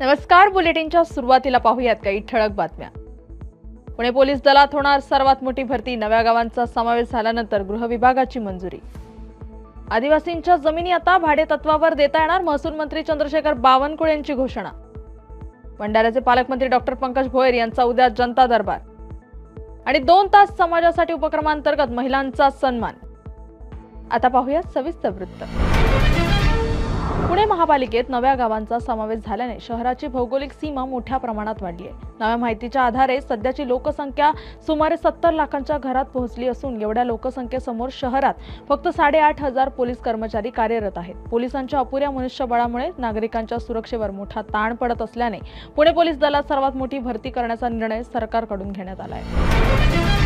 नमस्कार बुलेटिनच्या सुरुवातीला पाहूयात काही ठळक बातम्या. पुणे पोलीस दलात होणार सर्वात मोठी भरती नव्या गावांचा समावेश झाल्यानंतर गृह विभागाची मंजुरी. आदिवासींच्या जमिनी आता भाडेतत्वावर देता येणार महसूल मंत्री चंद्रशेखर बावनकुळे यांची घोषणा. भंडाऱ्याचे पालकमंत्री डॉक्टर पंकज भोयर यांचा उद्या जनता दरबार. आणि दोन तास समाजासाठी उपक्रमांतर्गत महिलांचा सन्मान. आता पाहूयात सविस्तर वृत्त. पुणे महापालिकेत नव्या गावांचा समावेश झाल्याने शहराची भौगोलिक सीमा मोठ्या प्रमाणात वाढली आहे. नव्या माहितीच्या आधारे सध्याची लोकसंख्या सुमारे सत्तर लाखांच्या घरात पोहोचली असून एवढ्या लोकसंख्येसमोर शहरात फक्त साडेआठ हजार पोलीस कर्मचारी कार्यरत आहेत. पोलिसांच्या अपुऱ्या मनुष्यबळामुळे नागरिकांच्या सुरक्षेवर मोठा ताण पडत असल्याने पुणे पोलीस दलात सर्वात मोठी भरती करण्याचा निर्णय सरकारकडून घेण्यात आला आहे.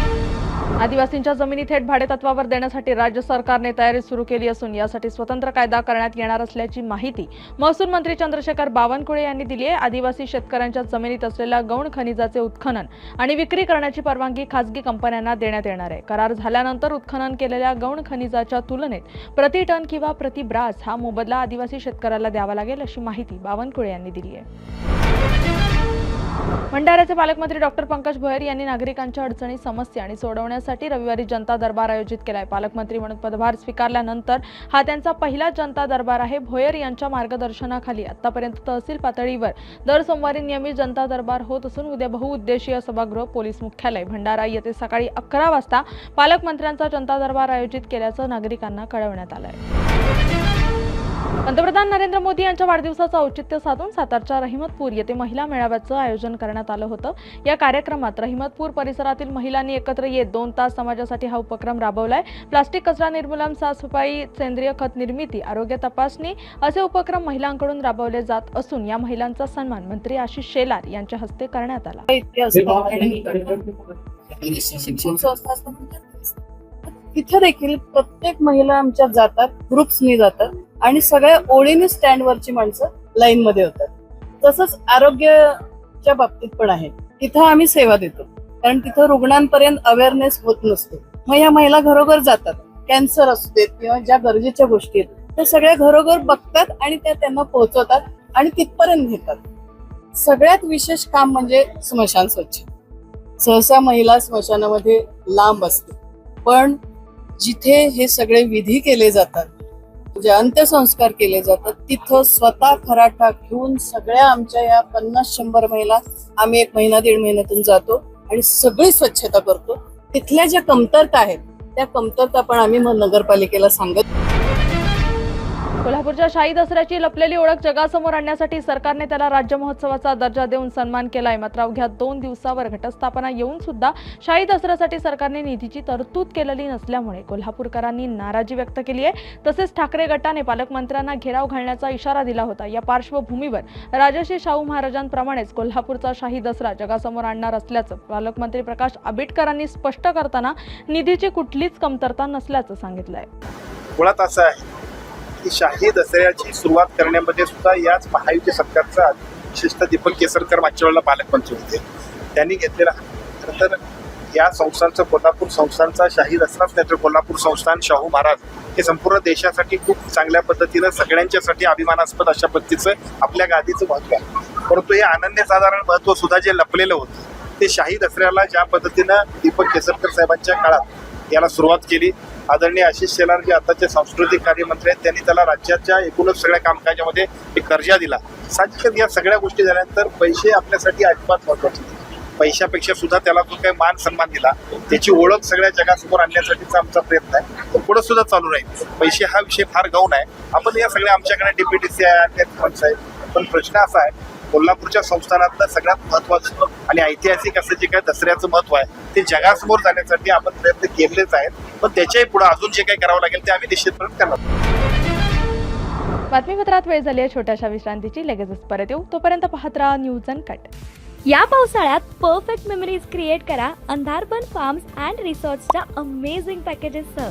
आदिवासींच्या जमिनी थेट भाडेतत्वावर देण्यासाठी राज्य सरकारने तयारी सुरू केली असून यासाठी स्वतंत्र कायदा करण्यात येणार असल्याची माहिती महसूल मंत्री चंद्रशेखर बावनकुळे यांनी दिली आहे. आदिवासी शेतकऱ्यांच्या जमिनीत असलेल्या गौण खनिजाचे उत्खनन आणि विक्री करण्याची परवानगी खासगी कंपन्यांना देण्यात येणार आहे. करार झाल्यानंतर उत्खनन केलेल्या गौण खनिजाच्या तुलनेत प्रति टन किंवा प्रति ब्रास हा मोबदला आदिवासी शेतकऱ्याला द्यावा लागेल अशी माहिती बावनकुळे यांनी दिली आहे. भंडाऱ्याचे पालकमंत्री डॉक्टर पंकज भोयर यांनी नागरिकांच्या अडचणी समस्या आणि सोडवण्यासाठी रविवारी जनता दरबार आयोजित केलाय. पालकमंत्री म्हणून पदभार स्वीकारल्यानंतर हा त्यांचा पहिला जनता दरबार आहे भोयर यांच्या मार्गदर्शनाखाली. आतापर्यंत तहसील पातळीवर दर सोमवारी नियमित जनता दरबार होत असून उद्या बहुउद्देशीय सभागृह पोलीस मुख्यालय. भंडारा येथे सकाळी अकरा वाजता पालकमंत्र्यांचा जनता दरबार आयोजित केल्याचं नागरिकांना कळवण्यात आलं आहे पंतप्रधान नरेंद्र मोदी यांच्या वाढदिवसाचं औचित्य साधून सातारच्या रहिमतपूर येथे महिला मेळाव्याचं आयोजन करण्यात आलं होतं. या कार्यक्रमात रहिमतपूर परिसरातील महिलांनी एकत्र येत दोन तास समाजासाठी हा उपक्रम राबवलाय. प्लास्टिक कचरा निर्मूलन साफसफाई सेंद्रिय खत निर्मिती आरोग्य तपासणी असे उपक्रम महिलांकडून राबवले जात असून या महिलांचा सन्मान मंत्री आशिष शेलार यांच्या हस्ते करण्यात आला. तिथे देखील प्रत्येक महिला आमच्या जातात ग्रुप्सनी जातात. आणि सगळ्या ओळीने स्टँडवरची माणसं लाईन मध्ये होतात. तसंच आरोग्याच्या बाबतीत पण आहे. तिथं आम्ही सेवा देतो. कारण तिथं रुग्णांपर्यंत अवेअरनेस होत नसतो. मग या महिला घरोघर जातात. कॅन्सर असू देत किंवा ज्या गरजेच्या गोष्टी आहेत त्या सगळ्या घरोघर बघतात आणि त्या त्यांना पोहोचवतात आणि तिथपर्यंत घेतात. सगळ्यात विशेष काम म्हणजे स्मशान स्वच्छ. सहसा महिला स्मशानामध्ये लांब असते. पण जिथे हे सगळे विधी केले जातात जे अंत्यसंस्कार केले जातात तिथं स्वतः खराठा घेऊन सगळ्या आमच्या या पन्नास शंभर महिला आम्ही एक महिना दीड महिन्यातून जातो आणि सगळी स्वच्छता करतो. तिथल्या ज्या कमतरता आहेत त्या कमतरता पण आम्ही मग नगरपालिकेला सांगत कोल्हापूरच्या शाही दसऱ्याची लपलेली ओळख जगासमोर आणण्यासाठी सरकारने त्याला राज्य महोत्सवाचा दर्जा देऊन सन्मान केलाय. मात्र अवघ्या दोन दिवसावर घटस्थापना येऊन सुद्धा शाही दसऱ्यासाठी सरकारने निधीची तरतूद केलेली नसल्यामुळे कोल्हापूरकरांनी नाराजी व्यक्त केली आहे. तसेच ठाकरे गटाने पालकमंत्र्यांना घेराव घालण्याचा इशारा दिला होता. या पार्श्वभूमीवर राजश्री शाहू महाराजांप्रमाणेच कोल्हापूरचा शाही दसरा जगासमोर आणणार असल्याचं पालकमंत्री प्रकाश आंबेडकरांनी स्पष्ट करताना निधीची कुठलीच कमतरता नसल्याचं सांगितलंय. मुळात असं आहे की शाही दसऱ्याची सुरुवात करण्यामध्ये सुद्धा याच महायुती सरकारचा विशेषतः दीपक केसरकर मागच्या वेळेला पालकमंत्री होते. त्यांनी घेतलेला तर या संस्थांचं कोल्हापूर संस्थांचा शाही दसराच नाही तर कोल्हापूर संस्थान शाहू महाराज हे संपूर्ण देशासाठी खूप चांगल्या पद्धतीनं सगळ्यांच्यासाठी अभिमानास्पद अशा पद्धतीचं आपल्या गादीचं महत्त्व आहे. परंतु हे अनन्यसाधारण महत्त्व सुद्धा जे लपलेलं होतं ते शाही दसऱ्याला ज्या पद्धतीनं दीपक केसरकर साहेबांच्या काळात याला सुरुवात केली आदरणीय आशिष शेलार जे आताचे सांस्कृतिक कार्यमंत्री आहेत त्यांनी त्याला राज्याच्या एकूणच सगळ्या कामकाजामध्ये एक दर्जा दिला. साहजिकच या सगळ्या गोष्टी झाल्यानंतर पैसे आपल्यासाठी अजिबात महत्त्वाचे पैशापेक्षा सुद्धा त्याला जो काही मान सन्मान दिला त्याची ओळख सगळ्या जगासमोर आणण्यासाठीचा आमचा प्रयत्न आहे. तो पुढे सुद्धा चालू राहील. पैसे हा विषय फार गौण आहे. आपण या सगळ्या आमच्याकडे डीपीटीसी आहे अन्य आहेत. पण प्रश्न असा आहे कोल्हापूरच्या संस्थानातलं सगळ्यात महत्वाचं आणि ऐतिहासिक असं जे काही दसऱ्याचं महत्त्व आहे ते जगासमोर जाण्यासाठी आपण प्रयत्न केलेच आहेत. पण त्याच्याही पुढे अजून जे काही करावं लागेल ते आम्ही निश्चितपणे करणार बातमीपत्रात वेळ झाली आहे छोट्याशा विश्रांतीची. लगेचच परत येऊ. तोपर्यंत पाहत राहा न्यूज अँड कट या पावसाळ्यात परफेक्ट मेमरीज क्रिएट करा. अंधारबन फार्म्स अँड रिसॉर्ट्सच्या अमेझिंग पॅकेजेससह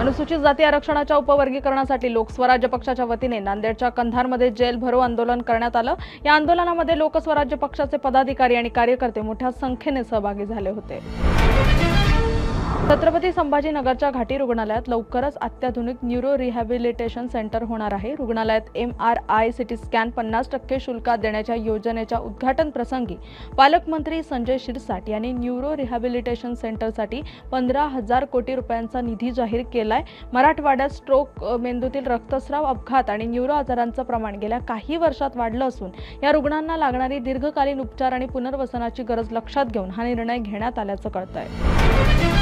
अनुसूचित जाती आरक्षणाच्या उपवर्गीकरणासाठी लोकस्वराज्य पक्षाच्या वतीने नांदेडच्या कंधारमध्ये जेल भरो आंदोलन करण्यात आलं. या आंदोलनामध्ये लोकस्वराज्य पक्षाचे पदाधिकारी आणि कार्यकर्ते मोठ्या संख्येने सहभागी झाले होते. छत्रपती संभाजीनगरच्या घाटी रुग्णालयात लवकरच अत्याधुनिक न्यूरो रिहॅबिलिटेशन सेंटर होणार आहे. रुग्णालयात M R I CT scan पन्नास टक्के शुल्कात देण्याच्या योजनेच्या उद्घाटन प्रसंगी पालकमंत्री संजय शिरसाट यांनी न्यूरो रिहॅबिलिटेशन सेंटरसाठी पंधरा हजार कोटी रुपयांचा निधी जाहीर केलाय. मराठवाड्यात स्ट्रोक मेंदूतील रक्तस्राव अपघात आणि न्यूरो आजारांचं प्रमाण गेल्या काही वर्षात वाढलं असून या रुग्णांना लागणारी दीर्घकालीन उपचार आणि पुनर्वसनाची गरज लक्षात घेऊन हा निर्णय घेण्यात आल्याचं कळतंय.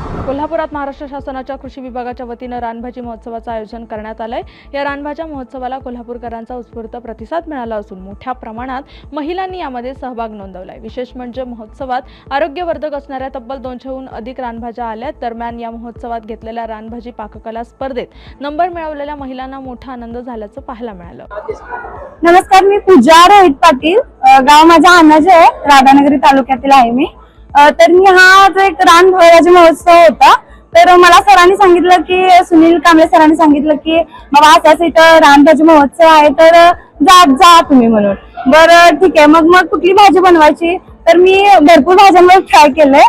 कोल्हापुरात महाराष्ट्र शासनाच्या कृषी विभागाच्या वतीनं रानभाजी महोत्सवाचं आयोजन करण्यात आलंय. या रानभाज्या महोत्सवाला कोल्हापूरकरांचा उत्स्फूर्त प्रतिसाद मिळाला असून मोठ्या प्रमाणात महिलांनी यामध्ये सहभाग नोंदवलाय. विशेष म्हणजे महोत्सवात आरोग्यवर्धक असणाऱ्या तब्बल दोनशेहून अधिक रानभाज्या आल्या दरम्यान या महोत्सवात घेतलेल्या रानभाजी पाककला स्पर्धेत नंबर मिळवलेल्या महिलांना मोठा आनंद झाल्याचं पाहायला मिळालं. नमस्कार मी पूजा रोहित पाटील. गाव माझा अनाज आहे. राधानगरी तालुक्यातील आहे मी. तर मी हा जो एक रान भोराजी महोत्सव होता तर मला सरांनी सांगितलं की सुनील कांबळे सरांनी सांगितलं की बाबा असं असं इथं रानभाजी महोत्सव आहे तर जा जा तुम्ही म्हणून. बरं ठीक आहे. मग मग कुठली भाजी बनवायची? तर मी भरपूर भाज्यांवर ट्राय केलंय.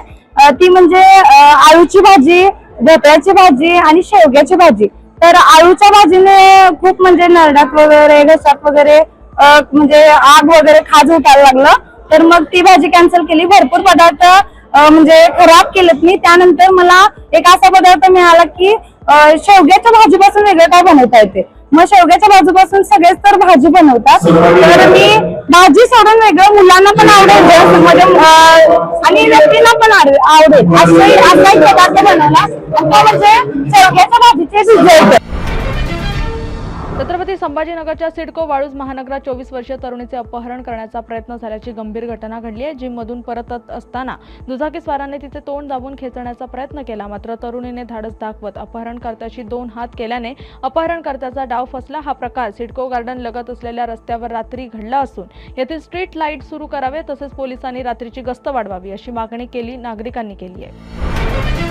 ती म्हणजे आळूची भाजी भोपळ्याची भाजी आणि शेवग्याची भाजी. तर आळूच्या भाजीने खूप म्हणजे नरडात वगैरे घशात वगैरे म्हणजे आग वगैरे खाज उठायला लागलं. तर मग ती भाजी कॅन्सल केली. भरपूर पदार्थ म्हणजे खराब केलेत मी. त्यानंतर मला एक असा पदार्थ मिळाला की शेवग्याच्या भाजीपासून वेगळं काय बनवता येते? मग शेवग्याच्या भाजीपासून सगळेच तर भाजी बनवतात. तर मी भाजी सोडून वेगळं मुलांना पण आवडेल म्हणजे आणि व्यक्तींना पण आवडेल आवडेल. असं असा एक पदार्थ बनवला. तो म्हणजे शेवग्याच्या भाजीचे रिझल्ट छत्रपती संभाजीनगरच्या सिडको वाळूज महानगरात चोवीस वर्षीय तरुणीचे अपहरण करण्याचा प्रयत्न झाल्याची गंभीर घटना घडली आहे जिममधून परतत असताना दुचाकीस्वाराने तिचे तोंड दाबून खेचण्याचा प्रयत्न केला. मात्र तरुणीने धाडस दाखवत अपहरणकर्त्याशी दोन हात केल्याने अपहरणकर्त्याचा डाव फसला. हा प्रकार सिडको गार्डन लगत असलेल्या रस्त्यावर रात्री घडला असून येथील स्ट्रीट लाइट सुरू करावे तसेच पोलिसांनी रात्रीची गस्त वाढवावी अशी मागणी केली नागरिकांनी केली आहे.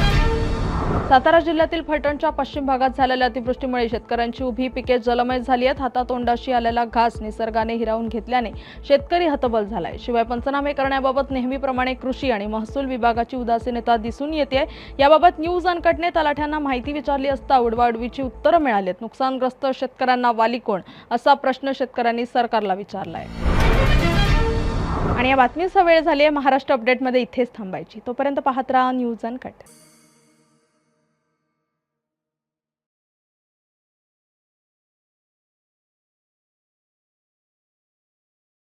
सातारा जिल्ह्यातील फलटणच्या पश्चिम भागात झालेल्या अतिवृष्टीमुळे शेतकऱ्यांची उभी पिके जलमय झाली आहेत. हातातोंडाशी आलेला घास निसर्गाने हिरावून घेतल्याने शेतकरी हतबल झालाय. शिवाय पंचनामे करण्याबाबत नेहमीप्रमाणे कृषी आणि महसूल विभागाची उदासीनता दिसून येते याबाबत न्यूज अनकटने तलाठ्यांना माहिती विचारली असता उडवाउडवीची उत्तरं मिळालीत. नुकसानग्रस्त शेतकऱ्यांना वाली कोण? असा प्रश्न शेतकऱ्यांनी सरकारला विचारलाय. आणि या बातमीचा वेळ झाली आहे महाराष्ट्र अपडेटमध्ये इथेच थांबायची. तोपर्यंत पाहत राहा न्यूज अनकट.